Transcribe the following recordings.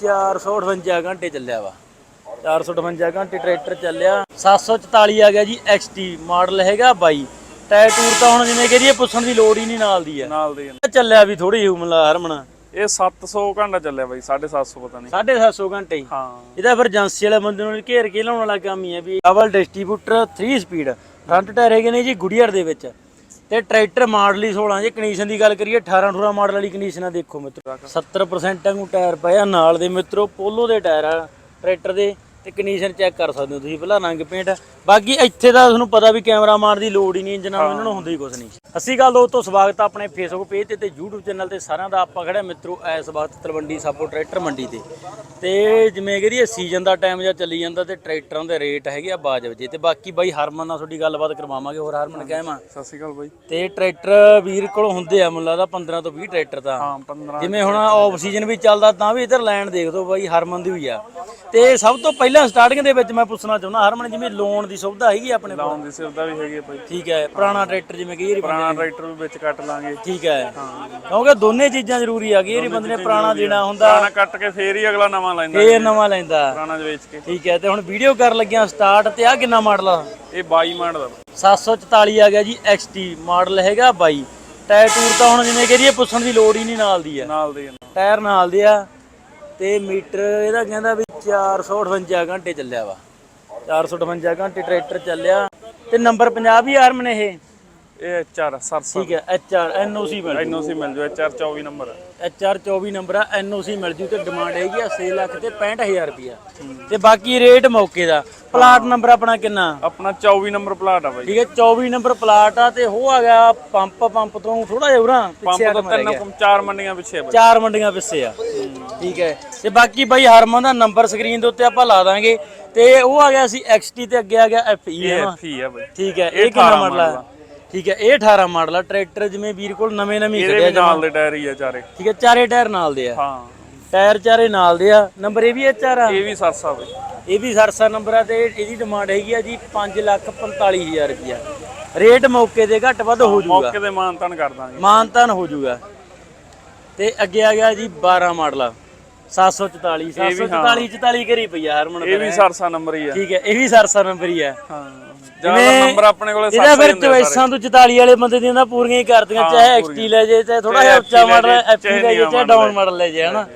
458 ਘੰਟੇ ਚੱਲਿਆ ਵਾ। 458 ਘੰਟੇ ਟਰੈਕਟਰ ਚੱਲਿਆ। 744 ਆ ਗਿਆ ਜੀ XT ਮਾਡਲ ਹੈਗਾ 22 ਟਾਇਰ ਟੂਰ ਤਾਂ ਹੁਣ ਜਿਵੇਂ ਕਹਦੀਏ ਪੁੱਛਣ ਦੀ ਲੋੜ ਹੀ ਨਹੀਂ ਨਾਲ ਦੀ ਆ। ਨਾਲ ਦੇ ਚੱਲਿਆ ਵੀ ਥੋੜੀ ਮਲਾ ਹਰਮਨ ਇਹ 700 ਘੰਟਾ ਚੱਲਿਆ ਬਾਈ 750 ਪਤਾ ਨਹੀਂ। 750 ਘੰਟੇ। ਹੀ। ਹਾਂ ਇਹਦਾ ਫਿਰ ਏਜੰਸੀ ਵਾਲੇ ਬੰਦੇ ਨੂੰ ਘੇਰ ਕੇ ਲਾਉਣ ਵਾਲਾ ਕੰਮ ਹੀ ਹੈ ਵੀ double distributor 3 speed front tyre ਹੈਗੇ ਨੇ ਜੀ ਗੁੜੀਅਰ ਦੇ ਵਿੱਚ। ਤੇ ਟਰੈਕਟਰ ਮਾਡਲ ਹੀ 16 ਜੇ ਕੰਡੀਸ਼ਨ ਦੀ ਗੱਲ ਕਰੀਏ 18 18 ਮਾਡਲ ਵਾਲੀ ਕੰਡੀਸ਼ਨ ਆ, ਦੇਖੋ ਮਿੱਤਰੋ। 70% ਨੂੰ ਟਾਇਰ ਪਏ ਆ ਨਾਲ ਦੇ ਮਿੱਤਰੋ ਪੋਲੋ ਦੇ ਟਾਇਰ ਆ, ਟਰੈਕਟਰ ਦੇ। ਤੇ ਕੰਡੀਸ਼ਨ ਚੈੱਕ ਕਰ ਸਕਦੇ ਹੋ ਤੁਸੀਂ ਪਹਿਲਾਂ ਰੰਗ ਪੇਂਟ ਬਾਕੀ ਇੱਥੇ ਦਾ ਤੁਹਾਨੂੰ ਪਤਾ ਵੀ ਕੈਮਰਾ ਮਾਰ ਦੀ ਲੋੜ ਹੀ ਨਹੀਂ ਇੰਜਨਾਂ ਨੂੰ ਇਹਨਾਂ ਨੂੰ ਹੁੰਦਾ ਹੀ ਕੁਝ ਨਹੀਂ ਅਸੀਂ ਗੱਲ ਦੋਸਤੋ ਸਵਾਗਤ ਆ ਆਪਣੇ ਫੇਸਬੁੱਕ ਪੇਜ ਤੇ ਤੇ YouTube ਚੈਨਲ ਤੇ ਸਾਰਿਆਂ ਦਾ। ਆਪਾਂ ਖੜਾ ਮਿੱਤਰੋ ਇਸ ਵਕਤ ਤਲਵੰਡੀ ਸਾਬੋ ਟਰੈਕਟਰ ਮੰਡੀ ਤੇ। ਤੇ ਜਿਵੇਂ ਕਿ ਇਹ ਸੀਜ਼ਨ ਦਾ ਟਾਈਮ ਜਾਂ ਚੱਲੀ ਜਾਂਦਾ ਤੇ ਟਰੈਕਟਰਾਂ ਦੇ ਰੇਟ ਹੈਗੇ ਆ ਬਾਜਬ ਜੇ ਤੇ ਬਾਕੀ ਬਾਈ ਹਰਮਨ ਨਾਲ ਤੁਹਾਡੀ ਗੱਲਬਾਤ ਕਰਵਾਵਾਂਗੇ ਹੋਰ ਹਰਮਨ ਕਹਿਮਾ ਸਤਿ ਸ਼੍ਰੀ ਅਕਾਲ ਬਾਈ। ਤੇ ਟਰੈਕਟਰ ਵੀਰ ਕੋਲ ਹੁੰਦੇ ਆ ਮੈਨੂੰ ਲੱਗਦਾ 15 ਤੋਂ 20 ਟਰੈਕਟਰ ਤਾਂ। ਹਾਂ 15 ਜਿਵੇਂ ਹੁਣ ਆਫ ਸੀਜ਼ਨ ਵੀ ਚੱਲਦਾ ਤਾਂ ਵੀ ਇਧਰ ਲੈਣ ਦੇਖ ਦੋ ਬਾਈ ਹਰਮਨ ਦੀ ਹੋਈ ਆ। ਤੇ ਸਭ ਤੋਂ ਪਹਿਲਾਂ ਸਟਾਰਟਿੰਗ ਦੇ ਵਿੱਚ ਮੈਂ ਪੁੱਛਣਾ ਚਾਹੁੰਦਾ ਹਰਮਨ ਜਿਵੇਂ ਲੋਨ ਦੀ ਸੁਵਿਧਾ ਹੈਗੀ ਆ ਆਪਣੇ ਕੋਲ? ਲਾਉਣ ਦੀ ਸਿਰਦਾ ਵੀ ਹੈਗੀ ਆ ਬਾਈ ਠੀਕ ਹੈ ਪੁਰਾਣਾ ਟਰੈਕਟਰ ਜਿਵੇਂ ਕਿ ਇਹ ਪੁਰਾਣਾ ਟਰੈਕਟਰ ਵੀ ਵਿੱਚ ਕੱਟ ਲਾਂਗੇ। ਠੀਕ ਹੈ। ਕਿਉਂਕਿ ਦੋਨੇ ਚੀਜ਼ਾਂ ਜ਼ਰੂਰੀ ਆ ਗਈ ਇਹ ਬੰਦੇ ਨੇ ਪੁਰਾਣਾ ਦੇਣਾ ਹੁੰਦਾ। ਪੁਰਾਣਾ ਕੱਟ ਕੇ ਫੇਰ ਹੀ ਅਗਲਾ ਨਵਾਂ ਲੈਂਦਾ ਫੇਰ ਨਵਾਂ ਲੈਂਦਾ। ਪੁਰਾਣਾ ਵੇਚ ਕੇ। ਠੀਕ ਹੈ ਤੇ ਹੁਣ ਵੀਡੀਓ ਕਰਨ ਲੱਗਿਆ ਸਟਾਰਟ ਤੇ ਆ ਕਿੰਨਾ ਮਾਡਲ ਆ? ਇਹ 22 ਮਾਡਲ ਦਾ 744 ਆ ਗਿਆ ਜੀ XT ਮਾਡਲ ਹੈਗਾ 22 ਟਾਇਰ ਟੂਰ ਤਾਂ ਹੁਣ ਜਿਵੇਂ ਕਹਦੀਏ ਪੁੱਛਣ ਦੀ ਲੋੜ ਹੀ ਨਹੀਂ ਨਾਲ ਦੀ ਆ। ਨਾਲ ਦੇ ਨਾਲ। ਟਾਇਰ ਨਾਲ ਦੇ ਆ। ਤੇ ਮੀਟਰ ਇਹਦਾ ਕਹਿੰਦਾ ਵੀ 458 ਘੰਟੇ ਚੱਲਿਆ ਵਾ। 458 ਘੰਟੇ ਟਰੈਕਟਰ ਚੱਲਿਆ। ਤੇ ਨੰਬਰ 50 ਹੀ ਆਰਮ ਨੇ ਇਹ? ਇਹ HR ਸਰਸਾ ਠੀਕ ਹੈ HR NOC ਮਿਲ ਐਨਓਸੀ ਮਿਲ ਜੂ HR 24 ਨੰਬਰ। HR 24 ਨੰਬਰ ਆ NOC ਮਿਲ ਜੂ ਤੇ ਡਿਮਾਂਡ ਹੈਗੀ ਆ 6 ਲੱਖ ਤੇ 65000 ਰੁਪਿਆ ਤੇ ਬਾਕੀ ਰੇਟ ਮੌਕੇ ਦਾ। ਪਲਾਟ ਨੰਬਰ ਆਪਣਾ ਕਿੰਨਾ? ਆਪਣਾ 24 ਨੰਬਰ ਪਲਾਟ ਆ ਬਾਈ। ਠੀਕ ਹੈ 24 ਨੰਬਰ ਪਲਾਟ ਆ ਤੇ ਉਹ ਆ ਗਿਆ ਪੰਪ ਪੰਪ ਤੋਂ ਥੋੜਾ ਜਿਹਾ ਉਰਾਂ ਪੰਪ ਪਿੱਛੇ ਤੋਂ ਆਟਮ ਰਹਿ ਤਿੰਨ ਚਾਰ ਮੰਡੀਆਂ ਪਿੱਛੇ ਆ ਚਾਰ ਮੰਡੀਆਂ ਪਿੱਛੇ ਆ। ਠੀਕ ਹੈ। ਤੇ ਬਾਕੀ ਬਾਈ ਹਰਮਨ ਦਾ ਨੰਬਰ ਸਕਰੀਨ ਦੇ ਉੱਤੇ ਆਪਾਂ ਲਾ ਦਾਂਗੇ। ਤੇ ਉਹ ਆ ਗਿਆ ਸੀ XT ਤੇ ਅੱਗੇ ਆ ਗਿਆ FE ਹੈ ਨਾ? FE ਆ ਬਾਈ। ਠੀਕ ਹੈ ਇਹ ਕਿੰਨਾ ਮਾਡਲ ਆ? ਠੀਕ ਹੈ ਇਹ 18 ਮਾਡਲ ਆ। ਟਰੈਕਟਰ ਜਿਵੇਂ ਵੀਰ ਕੋਲ ਨਵੇਂ ਨਵੇਂ ਕੱਢਿਆ ਵੀ ਨਾਲ ਦੇ ਟਾਇਰ ਹੀ ਆ ਚਾਰੇ। ਠੀਕ ਹੈ ਚਾਰੇ ਟਾਇਰ ਨਾਲ ਦੇ ਆ। ਹਾਂ। ਟਾਇਰ ਚਾਰੇ ਨਾਲ ਦੇ ਆ। ਨੰਬਰ ਇਹ ਵੀ HR ਆ? ਇਹ ਵੀ ਸਰਸਾ ਬਾਈ। ਇਹ ਵੀ ਸਰਸਾ ਨੰਬਰ ਆ ਤੇ ਇਹਦੀ ਡਿਮਾਂਡ ਹੈਗੀ ਆ ਜੀ 545000 ਰੁਪਿਆ ਰੇਟ ਮੌਕੇ ਤੇ ਘੱਟ ਵੱਧ ਹੋ ਜਾਊਗਾ। ਮੌਕੇ ਤੇ ਮਾਨਤਨ ਕਰ ਦਾਂਗੇ। ਮਾਨਤਨ ਹੋ ਜਾਊਗਾ। ਤੇ ਅੱਗੇ ਆ ਗਿਆ ਜੀ 12 ਮਾਡਲ 744 744 44 ਕਰੀ ਪਈ ਆ ਹਰਮਨ ਇਹ ਵੀ ਸਰਸਾ ਨੰਬਰ ਹੀ ਆ। ਠੀਕ ਹੈ ਇਹ ਵੀ ਸਰਸਾ ਨੰਬਰ ਹੀ ਆ। ਹਾਂ। ਜ਼ਿਆਦਾ ਨੰਬਰ ਆਪਣੇ ਕੋਲੇ ਇਹਦਾ ਸਰਸਾ ਫਿਰ ਚੋਇਸਾਂ ਤੋਂ 44 ਵਾਲੇ ਬੰਦੇ ਦੀਆਂ ਤਾਂ ਪੂਰੀਆਂ ਹੀ ਕਰਦੀਆਂ ਚਾਹੇ ਐਕਸਟੀ ਲੈ ਜੇ ਚਾਹੇ ਥੋੜਾ ਜਿਹਾ ਉੱਚਾ ਮਾਡਲ ਐਫੀ ਲੈ ਜੇ ਚਾਹੇ ਡਾਊਨ ਮਾਡਲ। ਲੈ ਜੇ ਹਨਾ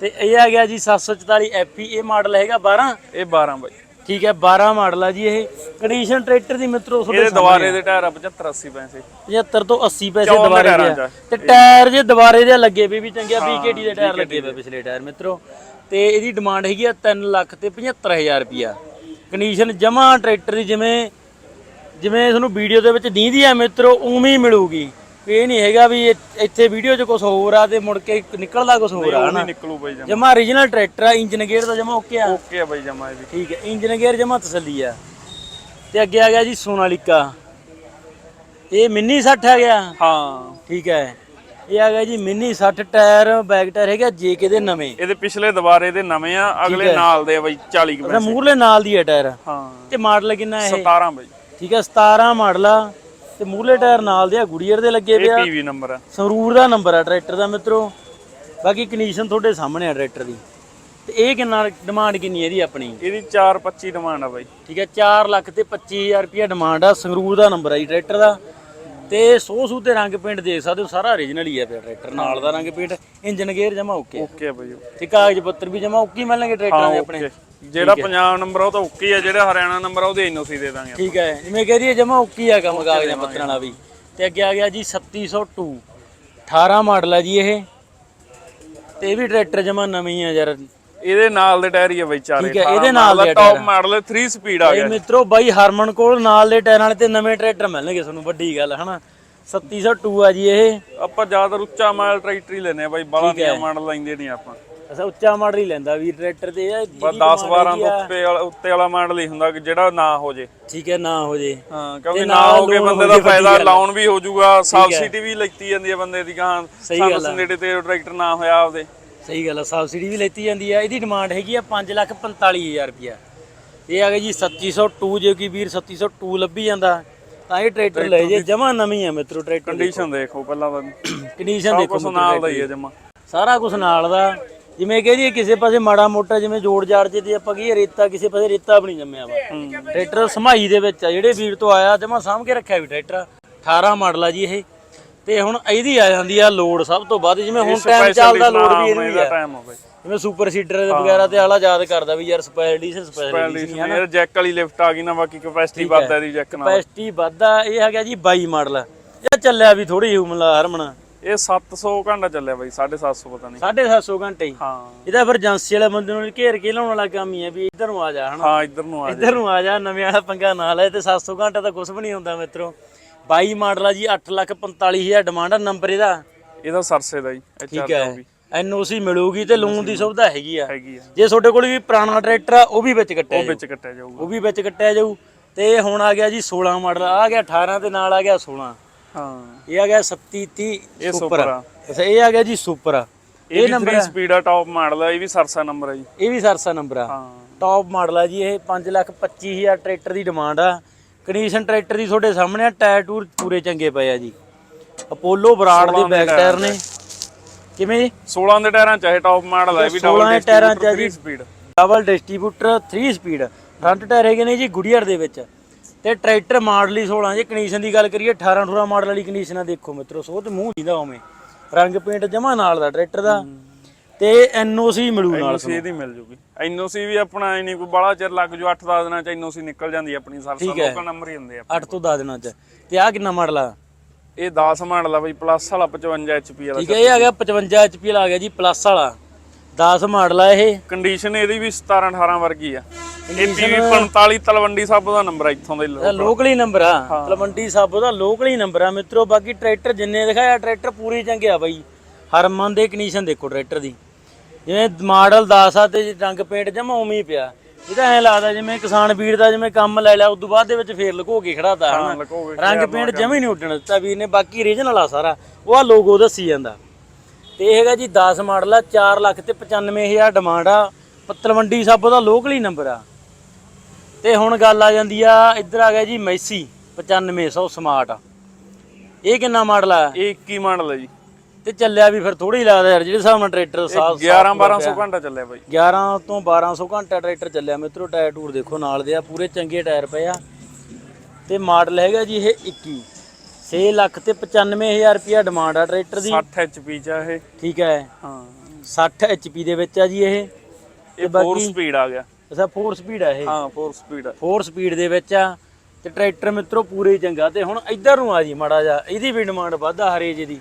ਤੇ ਇਹ ਆ ਗਿਆ ਜੀ 744 ਐਫੀ ਇਹ ਮਾਡਲ ਹੈਗਾ 12 ਇਹ 12 ਬਾਈ। ਠੀਕ ਹੈ 12 ਮਾਡਲ ਆ ਜੀ ਇਹ। ਕੰਡੀਸ਼ਨ ਟਰੈਕਟਰ ਦੀ ਮਿੱਤਰੋ ਤੁਹਾਡੇ ਇਹਦੇ ਦੁਆਰੇ ਦੇ ਟਾਇਰ ਆ 75 80 ਪੈਸੇ। 75 ਤੋਂ 80 ਪੈਸੇ ਦੁਬਾਰੇ ਦੇ ਆ। ਤੇ ਟਾਇਰ ਜੇ ਦੁਬਾਰੇ ਦੇ ਲੱਗੇ ਵੀ ਵੀ ਚੰਗੇ ਆ BKT ਦੇ ਟਾਇਰ ਲੱਗੇ ਪਏ ਪਿਛਲੇ ਟਾਇਰ ਮਿੱਤਰੋ। ਤੇ ਇਹਦੀ ਡਿਮਾਂਡ ਹੈਗੀ ਆ 3 ਲੱਖ ਤੇ 75000 ਰੁਪਿਆ ਕੰਡੀਸ਼ਨ ਜਮਾ ਟਰੈਕਟਰ ਦੀ ਜਿਵੇਂ ਜਿਵੇਂ ਤੁਹਾਨੂੰ ਵੀਡੀਓ ਦੇ ਵਿੱਚ ਦੀਂਦੀ ਆ ਮਿੱਤਰੋ ਉਵੇਂ ਹੀ ਮਿਲੂਗੀ। ਵੀ ਇਹ ਨਹੀਂ ਹੈਗਾ ਵੀ ਇਹ- ਇੱਥੇ ਵੀਡੀਓ 'ਚ ਕੁਝ ਹੋਰ ਆ ਤੇ ਮੁੜ ਕੇ ਨਿਕਲਦਾ ਕੁਝ ਹੋਰ ਆ ਹਨਾ? ਨਿਕਲੂ ਬਾਈ ਜਮਾ। ਜਮਾ origignal ਟਰੈਕਟਰ ਆ ਇੰਜਨ ਗੇਅਰ ਦਾ ਜਮਾ ਓਕੇ ਆ। ਓਕੇ ਆ ਬਾਈ ਜਮਾ ਇਹ ਵੀ। ਠੀਕ ਹੈ ਇੰਜਨ ਗੇਅਰ ਜਮਾ ਤਸੱਲੀ ਆ। ਤੇ ਅੱਗੇ ਆ ਗਿਆ ਜੀ ਸੋਨਾਲੀਕਾ। ਇਹ ਮਿੰਨੀ 60 ਆ ਗਿਆ। ਹਾਂ। ਠੀਕ ਹੈ। ਇਹ ਆ ਗਿਆ ਜੀ ਮਿੰਨੀ 60 ਟਾਇਰ ਬੈਕ ਟਾਇਰ ਹੈਗਾ ਜੇਕੇ ਦੇ ਨਵੇਂ। ਇਹਦੇ ਪਿਛਲੇ ਦੁਬਾਰੇ ਦੇ ਨਵੇਂ ਆ ਅਗਲੇ ਨਾਲ ਦੇ ਆ ਬਾਈ 40 ਕੁ ਉਹਦਾ ਪੈਸੇ। ਮੂਹਰਲੇ ਨਾਲ ਦੀ ਹੈ ਟਾਇਰ। ਹਾਂ। ਤੇ ਮਾਡਲ ਕਿੰਨਾ ਇਹ? 17 ਬਾਈ। ਠੀਕ ਹੈ 17 ਮਾਡਲ ਆ। ਤੇ ਮੂਹਰਲੇ ਟਾਇਰ ਨਾਲ ਦੇ ਆ ਗੁੜੀਅਰ ਦੇ ਲੱਗੇ ਇਹ ਪਿਆ। ਪੀਵੀ ਨੰਬਰ ਆ। ਸੰਗਰੂਰ ਦਾ ਨੰਬਰ ਆ ਟਰੈਕਟਰ ਦਾ ਮਿੱਤਰੋ। ਬਾਕੀ ਕੰਡੀਸ਼ਨ ਤੁਹਾਡੇ ਸਾਹਮਣੇ ਆ ਟਰੈਕਟਰ ਦੀ। ਤੇ ਇਹ ਕਿੰਨਾ ਡਿਮਾਂਡ ਕਿੰਨੀ ਹੈ ਇਹਦੀ ਆਪਣੀ? ਇਹਦੀ 425 ਡਿਮਾਂਡ ਆ ਬਾਈ। ਠੀਕ ਹੈ 4 ਲੱਖ ਤੇ 25000 ਰੁਪਇਆ ਡਿਮਾਂਡ ਆ ਸੰਗਰੂਰ ਦਾ ਨੰਬਰ ਆ ਜੀ ਟਰੈਕਟਰ ਦਾ। ਤੇ ਸੋ ਸੂ ਤੇ ਰੰਗ ਪੇਂਟ ਦੇਖ ਸਕਦੇ ਹੋ ਸਾਰਾ origignal ਹੀ ਆ ਪਿਆ ਟਰੈਕਟਰ ਨਾਲ ਦਾ ਰੰਗ ਪੇਂਟ ਇੰਜਨ ਗੇਅਰ ਜਮਾ ਓਕੇ ਓਕੇ ਬਾਈ। ਤੇ ਕਾਗਜ਼ ਪੱਤਰ ਵੀ ਜਮਾ ਓਕੇ ਮਿਲਣਗੇ ਟਰੈਕਟਰਾਂ ਦੇ ਆਪਣੇ। ਜਿਹੜਾ ਪੰਜਾਬ ਨੰਬਰ ਆ ਉਹ ਤਾਂ ਓਕੇ ਆ ਜਿਹੜਾ ਹਰਿਆਣਾ ਨੰਬਰ ਆ ਉਹਦੇ ਐਨਓਸੀ ਦੇ ਦਾਂਗੇ ਠੀਕ ਹੈ ਜਿਵੇਂ ਕਹਿ ਰਹੀ ਜਮਾ ਓਕੇ ਆ ਕੰਮ ਕਾਗਜ਼ਾਂ ਪੱਤਰਾਂ ਵਾਲਾ ਵੀ। ਤੇ ਅੱਗੇ ਆ ਗਿਆ ਜੀ 3702 18 ਮਾਡਲ ਆ ਜੀ ਇਹ। ਤੇ ਇਹ ਵੀ ਟਰੈਕਟਰ ਜਮਾ ਨਵੇਂ ਹੀ ਆ ਯਾਰ। ਇਹਦੇ ਨਾਲ ਦੇ ਟਾਇਰ ਹੀ ਆ ਬਾਈ ਚਾਰੇ ਠੀਕ ਹੈ, ਇਹਦੇ ਨਾਲ ਦੇ ਟੌਪ ਮਾਡਲ 3 ਸਪੀਡ ਆ ਇਹ ਗਿਆ। ਮਿੱਤਰੋ ਬਾਈ ਹਰਮਨ ਕੋਲ ਨਾਲ ਦੇ ਟਾਇਰਾਂ ਵਾਲੇ ਤੇ ਨਵੇਂ ਟਰੈਕਟਰ ਮਿਲਣਗੇ ਤੁਹਾਨੂੰ ਵੱਡੀ ਗੱਲ ਹਨਾ? 3702 ਆ ਜੀ ਇਹ। ਆਪਾਂ ਜ਼ਿਆਦਾਤਰ ਉੱਚਾ ਮਾਡਲ ਟਰੈਕਟਰ ਹੀ ਲੈਨੇ ਆ ਬਾਈ ਬਾਲਾ ਨੀਆ ਮਾਡਲ ਲੈਂਦੇ ਨਹੀਂ ਆਪਾਂ। ਅਸਾ ਉੱਚਾ ਮਾਡਲ ਹੀ ਲੈਂਦਾ ਵੀਰ ਟਰੈਕਟਰ ਤੇ ਇਹ ਬਸ ਜਿਹਦੀ 10 12 demand ਹੈਗੀ ਆ, ਤੋਂ ਉੱਤੇ ਵਾਲਾ ਉੱਤੇ ਵਾਲਾ ਮਾਡਲ ਹੀ ਹੁੰਦਾ ਕਿ ਜਿਹੜਾ ਨਾ ਹੋ ਜੇ। ਠੀਕ ਹੈ ਨਾ ਹੋ ਜੇ। ਹਾਂ ਕਿਉਂਕਿ ਤੇ ਨਾ ਨਾਲ ਹੋ ਕੇ ਬੰਦੇ ਹੋ ਦਾ ਜੇ ਫਾਇਦਾ ਗੱਲ। ਲਾਉਣ ਵੀ ਹੋ ਜਾਊਗਾ ਸਬਸਿਡੀ ਵੀ ਲੈਤੀ ਜਾਂਦੀ ਹੈ ਬੰਦੇ ਦੀ ਗਾਂ ਸਹੀ ਸਾਨੂੰ ਗੱਲ। ਸੰਦੇੜੇ ਤੇ ਟਰੈਕਟਰ ਨਾ ਹੋਇਆ ਆਪਦੇ। ਸਹੀ ਗੱਲ ਆ ਸਬਸਿਡੀ ਵੀ ਲੈਤੀ ਜਾਂਦੀ ਆ ਇਹਦੀ ਡਿਮਾਂਡ ਹੈਗੀ ਆ 545000 ਰੁਪਿਆ ਇਹ ਆ ਗਿਆ ਜੀ 3702 ਜੇ ਕੋਈ ਵੀਰ 3702 ਲੱਭੀ ਜਾਂਦਾ ਤਾਂ ਇਹ ਟਰੈਕਟਰ ਲੈ ਜੇ ਜਮਾ ਨਵੀਂ ਆ ਮਿੱਤਰੋ ਟਰੈਕਟਰ ਕੰਡੀਸ਼ਨ ਦੇਖੋ। ਪਹਿਲਾਂ ਤਾਂ ਕੰਡੀਸ਼ਨ ਦੇਖੋ ਕੁਛ ਨਾਲ ਦਾ ਹੀ ਹੈ ਜਮਾ। ਸਾਰਾ ਕੁਝ ਨਾਲ ਦਾ। ਜਿਵੇਂ ਕਹਦੀ ਕਿਸੇ ਪਾਸੇ ਮਾੜਾ ਮੋਟਾ ਜਿਵੇਂ ਜੋੜ ਜਾੜ ਜੇ ਤੇ ਆਪਾਂ ਕੀ ਰੇਤਾ ਕਿਸੇ ਪਾਸੇ ਰੇਤਾ ਵੀ ਨਹੀਂ ਜੰਮਿਆ ਵਾ। ਟਰੈਕਟਰ ਸਮਾਈ ਦੇ ਵਿੱਚ ਆ ਜਿਹੜੇ ਵੀਰ ਤੋਂ ਆਇਆ ਜਮਾ ਸਾਂਭ ਕੇ ਰੱਖਿਆ ਵੀ ਟਰੈਕਟਰ 18 ਮਾਡਲ ਆ ਜੀ ਇਹ। ਤੇ ਹੁਣ ਇਹਦੀ ਆ ਜਾਂਦੀ ਆ ਲੋਡ ਸਭ ਤੋਂ ਵੱਧ ਜਿਵੇਂ ਹੁਣ ਟਾਈਮ ਚੱਲਦਾ ਲੋਡ ਵੀ ਇਹਨੂੰ ਹੀ ਆ। ਟਾਈਮ ਹੋ ਗਿਆ ਜਿਵੇਂ ਸੁਪਰ ਸੀਟਰ ਵਗੈਰਾ ਤੇ ਆਲਾ ਯਾਦ ਕਰਦਾ ਵੀ ਯਾਰ ਸਪੈਸ਼ਲ ਐਡੀਸ਼ਨ ਸਪੈਸ਼ਲ ਐਡੀਸ਼ਨ ਯਾਰ ਜੈਕ ਵਾਲੀ ਲਿਫਟ ਆ ਗਈ ਨਾ ਬਾਕੀ ਕਪੈਸਿਟੀ ਵੱਧਦਾ ਦੀ ਜੈਕ ਨਾਲ। ਕਪੈਸਿਟੀ ਵੱਧਾ ਇਹ ਹੈਗਾ ਜੀ 22 ਮਾਡਲ ਇਹ ਚੱਲਿਆ ਵੀ ਥੋੜੀ ਹੁਮਲਾ ਹਰਮਨ। ਇਹ 700 ਘੰਟਾ ਚੱਲਿਆ ਬਾਈ 750 ਪਤਾ ਨਹੀਂ 750 ਘੰਟੇ ਹੀ। ਹਾਂ। ਇਹਦਾ ਫਿਰ ਏਜੰਸੀ ਵਾਲੇ ਬੰਦੇ ਨੂੰ ਘੇਰ ਕੇ ਲਾਉਣ ਵਾਲਾ ਕੰਮ ਹੀ ਹੈ ਵੀ ਇੱਧਰ ਨੂੰ ਆ ਜਾ ਹਨਾ? ਹਾਂ ਇੱਧਰ ਨੂੰ ਆ ਜਾ। ਇੱਧਰ ਨੂੰ ਆ ਜਾ ਨਵੇਂ ਵਾਲਾ ਪੰਗਾ ਨਾ ਲੈ ਤੇ 700 ਘੰਟਾ ਤਾਂ ਕੁਝ ਵੀ ਨਹੀਂ ਹੁੰਦਾ ਮਿੱਤਰੋ। 22 ਮਾਡਲ ਆ ਜੀ 845000 ਡਿਮਾਂਡ ਆ ਨੰਬਰ ਇਹਦਾ। ਇਹਦਾ ਸਰਸੇ ਦਾ ਜੀ ਠੀਕ ਹੈ। ਐਨਓਸੀ ਮਿਲੂਗੀ ਤੇ ਲੋਨ ਦੀ ਸੁਵਿਧਾ ਹੈਗੀ ਆ। ਹੈਗੀ ਆ। ਜੇ ਤੁਹਾਡੇ ਕੋਲ ਵੀ ਪੁਰਾਣਾ ਟਰੈਕਟਰ ਆ ਉਹ ਵੀ ਵਿੱਚ ਕੱਟਿਆ ਉਹ ਜਾਊ। ਵਿੱਚ ਕੱਟਿਆ ਜਾਊਗਾ। ਉਹ ਵੀ ਵਿੱਚ ਕੱਟਿਆ ਜਾਊ। ਤੇ ਹੁਣ ਆ ਗਿਆ ਜੀ 16 ਮਾਡਲ ਆ ਗਿਆ 18 ਦੇ ਨਾਲ ਆ ਗਿਆ 16 ਹਾਂ। ਇਹ ਆ ਗਿਆ 37 30 ਇਹ ਸੁਪਰ ਸੁਪਰ ਆ ਅੱਛਾ ਇਹ ਆ ਗਿਆ ਜੀ ਸੁਪਰ ਇਹ ਨੰਬਰ ਸਪੀਡ ਆ। ਟਾਪ ਮਾਡਲ ਆ ਇਹ ਵੀ ਸਰਸਾ ਨੰਬਰ ਆ ਜੀ। ਇਹ ਵੀ ਸਰਸਾ ਨੰਬਰ ਆ। ਹਾਂ। ਟੌਪ ਮਾਡਲ ਆ ਜੀ ਇਹ 525000 ਟਰੈਕਟਰ ਦੀ ਡਿਮਾਂਡ ਆ। ਕੰਡੀਸ਼ਨ ਟਰੈਕਟਰ ਦੀ ਤੁਹਾਡੇ ਸਾਹਮਣੇ ਆ ਟਾਇਰ ਟੂਰ ਪੂਰੇ ਚੰਗੇ ਪਏ ਆ ਜੀ। ਅਪੋਲੋ ਬਰਾਡ ਦੇ ਬੈਕ ਟਾਇਰ ਨੇ। ਕਿਵੇਂ ਜੀ? 16 ਦੇ ਟਾਇਰਾਂ ਚਾਹੇ ਟਾਪ ਮਾਡਲ ਆ ਇਹ ਵੀ 16 ਡਬਲ ਟਾਇਰਾਂ ਚ ਆ ਜੀ। Speed double distributor 3 speed front tyre ਹੈਗੇ ਨੇ ਜੀ ਗੁਡੀਅਰ ਦੇ ਵਿੱਚ। ਤੇ ਟਰੈਕਟਰ ਮਾਡਲ ਹੀ 16 ਜੇ ਕੰਡੀਸ਼ਨ ਦੀ ਗੱਲ ਕਰੀਏ 18 18 ਮਾਡਲ ਵਾਲੀ ਕੰਡੀਸ਼ਨ ਆ ਦੇਖੋ ਮਿੱਤਰੋ ਸੋਹ ਤੇ ਮੂੰਹ ਦੀਦਾ ਉਵੇਂ। ਰੰਗ ਪੇਂਟ ਜਮਾ ਨਾਲ ਦਾ ਟਰੈਕਟਰ ਦਾ ਤੇ ਐਨਓਸੀ ਮਿਲੂ ਨਾਲ ਐਨਓਸੀ ਇਹਦੀ ਮਿਲ ਜੂਗੀ। ਐਨਓਸੀ ਵੀ ਆਪਣਾ ਐ ਨਹੀਂ ਕੋਈ ਬੜਾ ਚਿਰ ਲੱਗ ਜੂ 8-10 ਦਿਨਾਂ ਚ ਐਨਓਸੀ ਨਿਕਲ ਜਾਂਦੀ ਆਪਣੀ ਸਰਸਾ ਲੋਕਲ ਨੰਬਰ ਹੀ ਹੁੰਦੇ ਆ 8 ਤੋਂ 10 ਦਿਨਾਂ ਚ। ਤੇ ਆ ਕਿੰਨਾ ਮਾਡਲ ਆ? ਇਹ 10 ਮਾਡਲ ਆ ਬਈ ਪਲੱਸ ਵਾਲਾ 55 ਐਚਪੀ ਵਾਲਾ ਠੀਕ ਹੈ ਇਹ ਆ ਗਿਆ 55 ਐਚਪੀ ਵਾਲਾ ਆ ਗਿਆ ਜੀ ਪਲੱਸ ਵਾਲਾ। 10 ਮਾਡਲ ਆ ਇਹ। ਕੰਡੀਸ਼ਨ ਇਹਦੀ ਵੀ 17 18 ਵਰਗੀ ਆ। ਇਹ ਪੀਵੀ 45 ਤਲਵੰਡੀ ਸਾਬੋ ਦਾ ਨੰਬਰ ਆ ਇੱਥੋਂ ਦਾ ਹੀ। ਲੋਕਲੀ। ਨੰਬਰ ਆ ਤਲਵੰਡੀ ਸਾਬੋ ਦਾ ਲੋਕਲੀ ਨੰਬਰ ਆ। ਮਿੱਤਰੋ ਬਾਕੀ ਟਰੈਕਟਰ ਜਿੰਨੇ ਦਿਖਾਇਆ ਟਰੈਕਟਰ ਪੂਰੀ ਚੰਗੇ ਆ ਬਾਈ। ਹਰਮਨ ਦੇ ਕੰਡੀਸ਼ਨ ਦੇਖੋ ਟਰੈਕਟਰ ਦੀ। ਜਿਵੇਂ ਮਾਡਲ 10 ਆ ਤੇ ਰੰਗ ਪੇਂਟ ਜਮਾ ਉਵੇਂ ਹੀ ਪਿਆ। ਇਹ ਤਾਂ ਐ ਲੱਗਦਾ ਜਿਵੇਂ ਕਿਸਾਨ ਵੀਰ ਦਾ ਜਿਵੇਂ ਕੰਮ ਲੈ ਲਿਆ ਤੋਂ ਬਾਅਦ ਦੇ ਵਿੱਚ ਫੇਰ ਲੁਕੋ ਕੇ ਖੜਾਤਾ ਹਨਾ। ਲੁਕੋ ਕੇ ਰੰਗ ਪੇਂਟ ਜਮਾ ਹੀ ਨਹੀਂ ਉੱਡਣ ਦਿੱਤਾ ਵੀਰ ਨੇ ਬਾਕੀ ਰੀਜਨਲ ਆ ਸਾਰਾ। ਉਹ ਆ ਲੋਗੋ ਦੱਸੀ ਜਾਂਦਾ। ਤੇ ਇਹ ਹੈਗਾ ਜੀ 10 ਮਾਡਲ ਆ 4 ਲੱਖ ਤੇ 95000 ਡਿਮਾਂਡ ਆ। ਤਲਵੰਡੀ ਸਾਬੋ ਦਾ ਲੋਕਲੀ ਨੰਬਰ ਆ। ਤੇ ਹੁਣ ਗੱਲ ਆ ਜਾਂਦੀ ਆ ਇੱਧਰ ਆ ਗਿਆ ਜੀ ਮੈਸੀ 9500 ਸਮਾਰਟ। ਇਹ ਕਿੰਨਾ ਮਾਡਲ ਆ? ਇਹ 21 ਮਾਡਲ ਹੈ ਜੀ। ਤੇ ਚੱਲਿਆ ਵੀ ਫਿਰ ਥੋੜੀ ਲੱਗਦਾ ਯਾਰ ਜਿਹੜੇ ਹਿਸਾਬ ਨਾਲ ਟਰੈਕਟਰ ਸਾਫ਼ 11 1200 ਘੰਟਾ ਚੱਲਿਆ ਬਾਈ। 11 ਤੋਂ 1200 ਘੰਟਾ ਟਰੈਕਟਰ ਚੱਲਿਆ। ਮਿੱਤਰੋ ਟਾਇਰ ਟੂਰ ਦੇਖੋ ਨਾਲ ਦੇ ਆ ਪੂਰੇ ਚੰਗੇ ਟਾਇਰ ਪਏ ਆ। ਤੇ ਮਾਡਲ ਹੈਗਾ ਜੀ ਇਹ 21 6 ਲੱਖ ਤੇ 95000 ਰੁਪਿਆ ਡਿਮਾਂਡ ਆ ਟਰੈਕਟਰ ਦੀ। 60 ਐਚਪੀ ਚ ਆ ਇਹ। ਠੀਕ ਹੈ। ਹਾਂ। 60 ਐਚਪੀ ਦੇ ਵਿੱਚ ਆ ਜੀ ਇਹ। ਇਹ 4 ਸਪੀਡ ਆ ਗਿਆ। ਅੱਛਾ 4 ਸਪੀਡ ਆ ਇਹ। ਹਾਂ 4 ਸਪੀਡ ਆ। 4 ਸਪੀਡ ਦੇ ਵਿੱਚ ਆ ਤੇ ਟਰੈਕਟਰ ਮਿੱਤਰੋ ਪੂਰੇ ਹੀ ਚੰਗਾ ਤੇ ਹੁਣ ਇੱਧਰ ਨੂੰ ਆ ਜੀ ਮਾੜਾ ਜਾ ਇਹਦੀ ਵੀ ਡਿਮਾਂਡ ਵੱਧਾ ਹਰੇ ਜੀ ਦੀ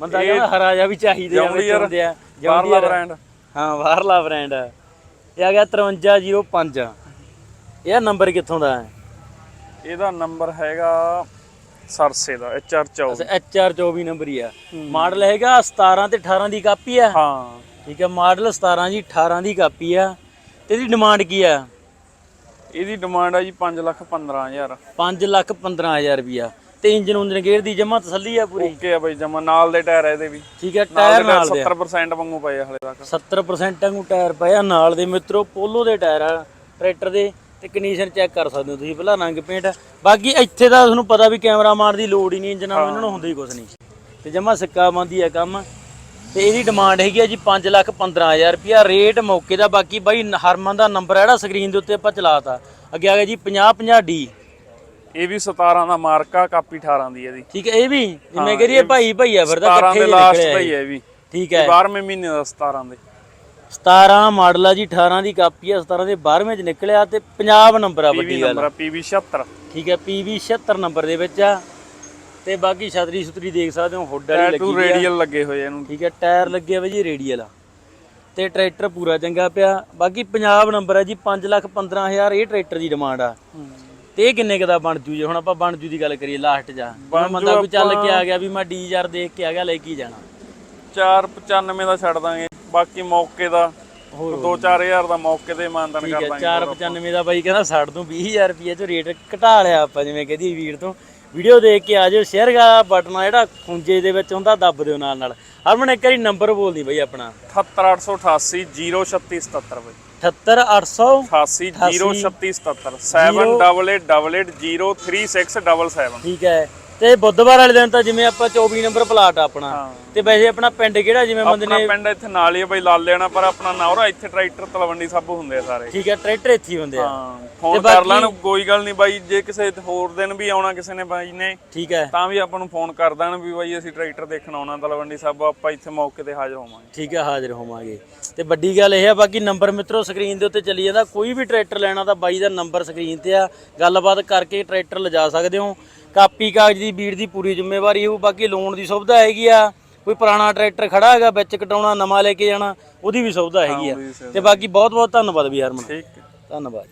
ਬੰਦਾ ਕਹਿੰਦਾ ਹਰਾ ਜਾ ਵੀ ਚਾਹੀਦੇ ਆ ਵਿੱਚ ਹੁੰਦੇ ਆ ਬਾਹਰਲਾ ਬ੍ਰਾਂਡ ਹਾਂ ਬਾਹਰਲਾ ਬ੍ਰਾਂਡ ਇਹ ਆ ਗਿਆ 5305 ਇਹ ਨੰਬਰ ਕਿੱਥੋਂ ਦਾ ਹੈ? ਇਹਦਾ ਨੰਬਰ ਹੈਗਾ ਸਰਸੇ ਦਾ HR4 ਅੱਛਾ HR 24 ਨੰਬਰ ਹੀ ਆ। ਮਾਡਲ ਹੈਗਾ 17 ਤੇ 18 ਦੀ ਕਾਪੀ ਆ। ਹਾਂ। ਠੀਕ ਹੈ ਮਾਡਲ 17 ਜੀ 18 ਦੀ ਕਾਪੀ ਆ। ਤੇ ਇਹਦੀ ਡਿਮਾਂਡ ਕੀ ਆ? ਇਹਦੀ ਡਿਮਾਂਡ ਆ ਜੀ 5 ਲੱਖ 15000 5 ਲੱਖ 15000 ਰੁਪਿਆ ਤੇ ਇੰਜਨ ਉਂਜਨ ਗੇਅਰ ਦੀ ਜਮਾ ਤਸੱਲੀ ਆ ਪੂਰੀ? ਓਕੇ ਆ ਬਾਈ ਜਮਾ ਨਾਲ ਦੇ ਟਾਇਰ ਆ ਇਹਦੇ ਵੀ। ਠੀਕ ਹੈ ਟਾਇਰ ਨਾਲ ਦੇ ਆ। 70% ਵਾਂਗੂ ਪਏ ਆ ਹਲੇ ਤੱਕ। 70% ਵਾਂਗੂ ਟਾਇਰ ਪਏ ਆ ਨਾਲ ਦੇ ਮਿੱਤਰੋ ਪੋਲੋ ਦੇ ਟਾਇਰ ਆ ਟਰੈਕਟਰ ਦੇ ਤੇ ਕੰਡੀਸ਼ਨ ਚੈੱਕ ਕਰ ਸਕਦੇ ਹੋ ਤੁਸੀਂ ਪਹਿਲਾਂ ਰੰਗ ਪੇਂਟ ਬਾਕੀ ਇੱਥੇ ਤਾਂ ਤੁਹਾਨੂੰ ਪਤਾ ਵੀ ਕੈਮਰਾ ਮਾਰ ਦੀ ਲੋੜ ਹੀ ਨਹੀਂ ਇੰਜਨਾਂ ਨੂੰ ਇਹਨਾਂ ਨੂੰ ਹੁੰਦਾ ਹੀ ਕੁਝ ਨਹੀਂ। ਤੇ ਜਮਾ ਸਿੱਕਾ ਬੰਦੀ ਆ ਕੰਮ। ਤੇ ਇਹਦੀ ਡਿਮਾਂਡ ਹੈਗੀ ਆ ਜੀ 5 ਲੱਖ 15000 ਰੁਪਿਆ ਰੇਟ ਮੌਕੇ ਦਾ ਬਾਕੀ ਬਾਈ ਹਰਮਨ ਦਾ ਨੰਬਰ ਹੈ ਜਿਹੜਾ ਸਕਰੀਨ ਦੇ ਉੱਤੇ ਆਪਾਂ ਚਲਾਤਾ। ਅੱਗੇ ਆ ਗਿਆ ਜੀ 50 50 ਡੀ ਇਹ ਵੀ 17 ਦਾ ਮਾਰਕਾ ਕਾਪੀ 18 ਦੀ ਇਹਦੀ। ਠੀਕ ਹੈ ਇਹ ਵੀ? ਜਿਵੇਂ ਕਰੀਏ ਭਾਈ ਭਾਈ ਆ ਫਿਰ ਤਾਂ 17 ਇਕੱਠੇ ਦੇ ਹੀ ਲਾਸਟ ਦਾ ਹੀ ਹੈ ਇਹ ਵੀ। ਠੀਕ ਹੈ। 12ਵੇਂ ਮਹੀਨੇ ਦਾ 17 ਦੇ। 17 ਮਾਡਲ ਆ ਜੀ 18 ਦੀ ਕਾਪੀ ਆ 17 ਦੇ 12ਵੇਂ ਚ ਨਿਕਲਿਆ ਤੇ ਪੰਜਾਬ ਨੰਬਰ ਆ ਪੀਵੀ ਵੱਡੀ ਗੱਲ। ਨੰਬਰ ਆ ਪੀਵੀ 76 ਠੀਕ ਹੈ PV 76 ਨੰਬਰ ਦੇ ਵਿੱਚ ਆ। ਤੇ ਬਾਕੀ ਛਤਰੀ ਸੁਤਰੀ ਦੇਖ ਸਕਦੇ ਹੋ ਹੁੱਡ ਵਾਲੀ ਲੱਗੀ ਰੇਡੀਅਲ ਲੱਗੇ ਹੋਏ ਆ ਇਹਨੂੰ। ਠੀਕ ਹੈ ਟਾਇਰ ਲੱਗੇ ਵਾ ਜੀ ਰੇਡੀਅਲ ਆ। ਤੇ ਟਰੈਕਟਰ ਪੂਰਾ ਚੰਗਾ ਪਿਆ। ਬਾਕੀ ਪੰਜਾਬ ਨੰਬਰ ਹੈ ਜੀ 5 ਲੱਖ 15000 ਇਹ ਟਰੈਕਟਰ ਦੀ ਡਿਮਾਂਡ ਆ। ਤੇ ਇਹ ਕਿੰਨੇ ਕੁ ਦਾ ਬਣ ਜੂ ਜੇ? ਹੁਣ ਆਪਾਂ ਬਣ ਜੂ ਦੀ ਗੱਲ ਕਰੀਏ ਲਾਸਟ ਜਾ ਹੁਣ ਬੰਦਾ ਕੋਈ ਚੱਲ ਕੇ ਆ ਗਿਆ ਵੀ ਮੈਂ ਡੀਜ਼ਰ ਦੇਖ ਕੇ ਆ ਗਿਆ ਲੈ ਕੇ ਹੀ ਜਾਣਾ। 495 ਦਾ ਛੱਡ ਦਾਂਗੇ। ਬਾਕੀ ਮੌਕੇ ਦਾ ਹੋਰ 2-4000 ਦਾ ਮੌਕੇ ਤੇ ਮਾਨਦਾਨ ਠੀਕ ਕਰ ਹੈ ਦਾਂਗੇ 495 ਦਾ ਬਾਈ ਕਹਿੰਦਾ ਛੱਡ ਦੂੰ 20000 ਰੁਪਏ ਚ ਰੇਟ ਘਟਾ ਲਿਆ ਆਪਾਂ ਜਿਵੇਂ ਕਹਦੀ ਵੀਰ ਤੋਂ। ਵੀਡੀਓ ਦੇਖ ਕੇ ਆ ਜਾਓ ਸ਼ੇਅਰ ਦਾ ਬਟਨ ਆ ਜਿਹੜਾ ਖੁੰਝੇ ਦੇ ਵਿੱਚ ਹੁੰਦਾ ਦੱਬ ਦਿਓ ਨਾਲ ਨਾਲ। ਹਰਮਨ ਇੱਕ ਵਾਰੀ ਨੰਬਰ ਬੋਲਦੀ ਬਾਈ ਆਪਣਾ। 78888 03677 ਬਾਈ। 78800 88 03677 7888036777 ਠੀਕ ਹੈ। ਤੇ ਬੁੱਧਵਾਰ ਵਾਲੇ ਦਿਨ ਤਾਂ ਜਿਵੇਂ ਆਪਾਂ 24 ਨੰਬਰ ਪਲਾਟ ਆ ਆਪਣਾ ਤੇ ਵੈਸੇ ਆਪਣਾ ਪਿੰਡ ਕਿਹੜਾ ਜਿਵੇਂ ਬੰਦੇ ਆਪਣਾ ਨੇ ਪਿੰਡ ਇੱਥੇ ਨਾਲ ਹੀ ਆ ਬਈ ਲਾ ਲੈਣਾ ਪਰ ਆਪਣਾ ਨੌਰਾ ਇੱਥੇ ਟਰੈਕਟਰ ਤਲਵੰਡੀ ਸਾਬੂ ਹੁੰਦੇ ਆ ਸਾਰੇ। ਠੀਕ ਹੈ ਟਰੈਕਟਰ ਇੱਥੇ ਹੀ ਹੁੰਦੇ ਆ। ਹਾਂ ਫੋਨ ਕਰ ਲੈਣ ਕੋਈ ਗੱਲ ਨਹੀਂ ਬਾਈ ਜੇ ਕਿਸੇ ਹੋਰ ਦਿਨ ਵੀ ਆਉਣਾ ਕਿਸੇ ਨੇ ਬਾਈ ਨੇ ਠੀਕ ਹੈ ਤਾਂ ਵੀ ਆਪਾਂ ਨੂੰ ਫੋਨ ਕਰ ਦੇਣ ਵੀ ਬਾਈ ਅਸੀਂ ਟਰੈਕਟਰ ਦੇਖਣ ਆਉਣਾ ਤਲਵੰਡੀ ਸਾਬੂ ਆਪਾਂ ਇੱਥੇ ਮੌਕੇ ਤੇ ਹਾਜ਼ਰ ਹੋਵਾਂਗੇ। ਠੀਕ ਹੈ ਹਾਜ਼ਰ ਹੋਵਾਂਗੇ। ਤੇ ਵੱਡੀ ਗੱਲ ਇਹ ਆ ਬਾਕੀ ਨੰਬਰ ਮਿੱਤਰੋ ਸਕਰੀਨ ਦੇ ਉੱਤੇ ਚੱਲੀ ਜਾਂਦਾ ਕੋਈ ਵੀ ਟਰੈਕਟਰ ਲੈਣਾ ਤਾਂ ਬਾਈ ਦਾ ਨੰਬਰ ਸਕਰੀਨ ਤੇ ਆ। ਗੱਲਬਾਤ ਕਰਕੇ ਟਰੈਕਟਰ ਲਿਜਾ ਸਕਦੇ ਹੋ। ਕਾਪੀ ਕਾਗਜ਼ ਦੀ ਬੀੜ ਦੀ ਪੂਰੀ ਜ਼ਿੰਮੇਵਾਰੀ ਹੋਊ ਬਾਕੀ ਲੋਨ ਦੀ ਸੁਵਿਧਾ ਹੈਗੀ ਆ। ਕੋਈ ਪੁਰਾਣਾ ਟਰੈਕਟਰ ਖੜਾ ਹੈਗਾ ਵਿੱਚ ਕਟਾਉਣਾ ਨਵਾਂ ਲੈ ਕੇ ਜਾਣਾ ਉਹਦੀ ਵੀ ਸੁਵਿਧਾ ਹੈਗੀ ਆ। ਤੇ ਬਾਕੀ ਬਹੁਤ ਬਹੁਤ ਧੰਨਵਾਦ ਵੀ ਹਰਮਨ। ਠੀਕ ਧੰਨਵਾਦ।